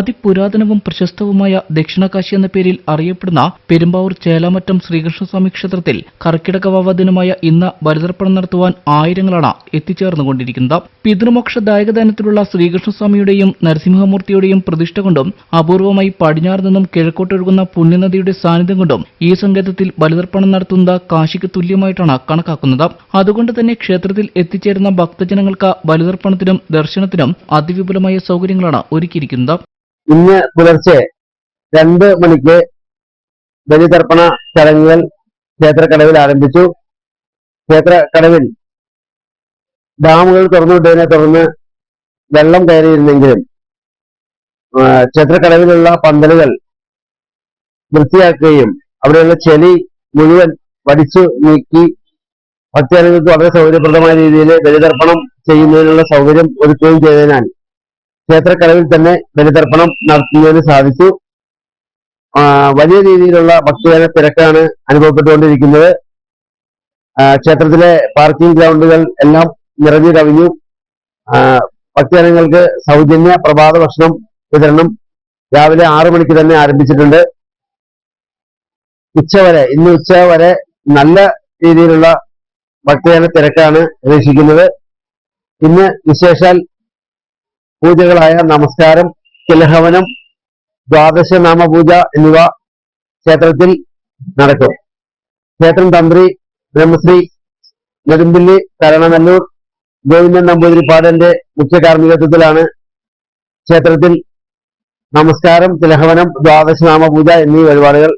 അതിപുരാതനവും പ്രശസ്തവുമായ ദക്ഷിണകാശി എന്ന പേരിൽ അറിയപ്പെടുന്ന പെരുമ്പാവൂർ ചേലാമറ്റം ശ്രീകൃഷ്ണസ്വാമി ക്ഷേത്രത്തിൽ കർക്കിടക വാവ ദിനമായ ഇന്ന് ബലിതർപ്പണം നടത്തുവാൻ ആയിരങ്ങളാണ് എത്തിച്ചേർന്നുകൊണ്ടിരിക്കുന്നത്. പിതൃമോക്ഷദായകദാനത്തിലുള്ള ശ്രീകൃഷ്ണസ്വാമിയുടെയും നരസിംഹമൂർത്തിയുടെയും പ്രതിഷ്ഠ കൊണ്ടും അപൂർവമായി പടിഞ്ഞാറ് നിന്നും കിഴക്കോട്ടൊഴുകുന്ന പുണ്യനദിയുടെ സാന്നിധ്യം കൊണ്ടും ഈ സങ്കേതത്തിൽ ബലിതർപ്പണം നടത്തുന്നത് കാശിക്ക് തുല്യമായിട്ടാണ് കണക്കാക്കുന്നത്. അതുകൊണ്ട് തന്നെ ക്ഷേത്രത്തിൽ എത്തിച്ചേരുന്ന ഭക്തജനങ്ങൾക്ക് ബലിതർപ്പണത്തിനും ദർശനത്തിനും അതിവിപുലമായ സൗകര്യങ്ങളാണ് ഒരുക്കിയിരിക്കുന്നത്. ഇന്ന് പുലർച്ചെ രണ്ട് മണിക്ക് ബലിതർപ്പണ ചടങ്ങുകൾ ക്ഷേത്രക്കടവിൽ ആരംഭിച്ചു. ക്ഷേത്രക്കടവിൽ ഡാമുകൾ തുറന്നുവിട്ടതിനെ തുടർന്ന് വെള്ളം കയറിയിരുന്നെങ്കിലും ക്ഷേത്രക്കടവിലുള്ള പന്തലുകൾ വൃത്തിയാക്കുകയും അവിടെയുള്ള ചെളി മുഴുവൻ വടിച്ചു നീക്കി ഭക്തജനങ്ങൾക്ക് വളരെ സൗകര്യപ്രദമായ രീതിയിൽ ബലിതർപ്പണം ചെയ്യുന്നതിനുള്ള സൗകര്യം ഒരുക്കുകയും ചെയ്തതിനാൽ ക്ഷേത്രക്കടവിൽ തന്നെ ബലിതർപ്പണം നടത്തുന്നതിന് സാധിച്ചു. വലിയ രീതിയിലുള്ള ഭക്തജന തിരക്കാണ് അനുഭവപ്പെട്ടുകൊണ്ടിരിക്കുന്നത്. ക്ഷേത്രത്തിലെ പാർക്കിംഗ് ഗ്രൗണ്ടുകൾ എല്ലാം നിറഞ്ഞു കവിഞ്ഞു. ഭക്തജനങ്ങൾക്ക് സൗജന്യ പ്രഭാത ഭക്ഷണം വിതരണം രാവിലെ ആറു മണിക്ക് തന്നെ ആരംഭിച്ചിട്ടുണ്ട്. ഉച്ചവരെ ഇന്ന് ഉച്ച വരെ നല്ല രീതിയിലുള്ള ഭക്തജന തിരക്കാണ് പ്രതീക്ഷിക്കുന്നത് ഇന്ന് വിശേഷാൽ പൂജകളായ നമസ്കാരം തിലഹവനം ദ്വാദശ നാമപൂജ എന്നിവ ക്ഷേത്രത്തിൽ നടക്കും. ക്ഷേത്രം തന്ത്രി ബ്രഹ്മശ്രീ നെടുമ്പില്ലി കരണനല്ലൂർ ഗോവിന്ദൻ നമ്പൂതിരിപ്പാടന്റെ മുഖ്യ കാർമ്മികത്വത്തിലാണ് ക്ഷേത്രത്തിൽ നമസ്കാരം തിലഹവനം ദ്വാദശ നാമപൂജ എന്നീ വഴിപാടുകൾ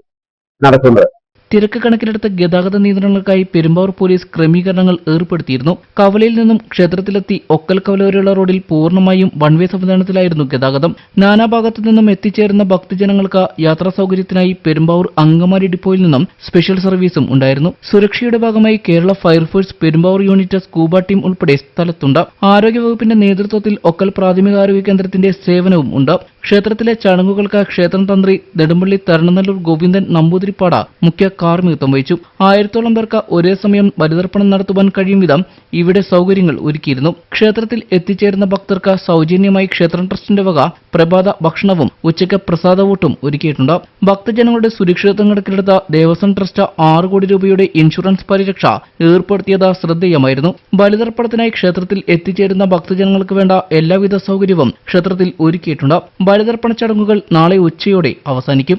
നടക്കുന്നത്. തിരക്ക് കണക്കിലെടുത്ത ഗതാഗത നിയന്ത്രണങ്ങൾക്കായി പെരുമ്പാവൂർ പോലീസ് ക്രമീകരണങ്ങൾ ഏർപ്പെടുത്തിയിരുന്നു. കവലയിൽ നിന്നും ക്ഷേത്രത്തിലെത്തി ഒക്കൽ കവല വരെയുള്ള റോഡിൽ പൂർണമായും വൺ വേ സംവിധാനത്തിലായിരുന്നു ഗതാഗതം. നാനാഭാഗത്തു നിന്നും എത്തിച്ചേരുന്ന ഭക്തജനങ്ങൾക്ക് യാത്രാ സൗകര്യത്തിനായി പെരുമ്പാവൂർ അങ്കമാലി ഡിപ്പോയിൽ നിന്നും സ്പെഷ്യൽ സർവീസും ഉണ്ടായിരുന്നു. സുരക്ഷയുടെ ഭാഗമായി Kerala fire force Perumbavoor unit scuba team ഉൾപ്പെടെ സ്ഥലത്തുണ്ട്. ആരോഗ്യവകുപ്പിന്റെ നേതൃത്വത്തിൽ ഒക്കൽ പ്രാഥമികാരോഗ്യ കേന്ദ്രത്തിന്റെ സേവനവും ഉണ്ട്. ക്ഷേത്രത്തിലെ ചടങ്ങുകൾക്ക് ക്ഷേത്രം തന്ത്രി നെടുമ്പള്ളി തരണനല്ലൂർ ഗോവിന്ദൻ നമ്പൂതിരിപ്പാട മുഖ്യ കാർമ്മികത്വം വഹിച്ചു. ആയിരത്തോളം പേർക്ക് ഒരേ സമയം ബലിതർപ്പണം നടത്തുവാൻ കഴിയും വിധം ഇവിടെ സൗകര്യങ്ങൾ ഒരുക്കിയിരുന്നു. ക്ഷേത്രത്തിൽ എത്തിച്ചേരുന്ന ഭക്തർക്ക് സൗജന്യമായി ക്ഷേത്രം ട്രസ്റ്റിന്റെ വക പ്രഭാത ഭക്ഷണവും ഉച്ചയ്ക്ക് പ്രസാദവൂട്ടും ഒരുക്കിയിട്ടുണ്ട്. ഭക്തജനങ്ങളുടെ സുരക്ഷിതത്വം കണക്കിലെടുത്ത ദേവസ്വം ട്രസ്റ്റ് ആറ് കോടി രൂപയുടെ ഇൻഷുറൻസ് പരിരക്ഷ ഏർപ്പെടുത്തിയത് ശ്രദ്ധേയമായിരുന്നു. ബലിതർപ്പണത്തിനായി ക്ഷേത്രത്തിൽ എത്തിച്ചേരുന്ന ഭക്തജനങ്ങൾക്ക് വേണ്ട എല്ലാവിധ സൗകര്യവും ക്ഷേത്രത്തിൽ ഒരുക്കിയിട്ടുണ്ട്. ബലിതർപ്പണ ചടങ്ങുകൾ നാളെ ഉച്ചയോടെ അവസാനിക്കും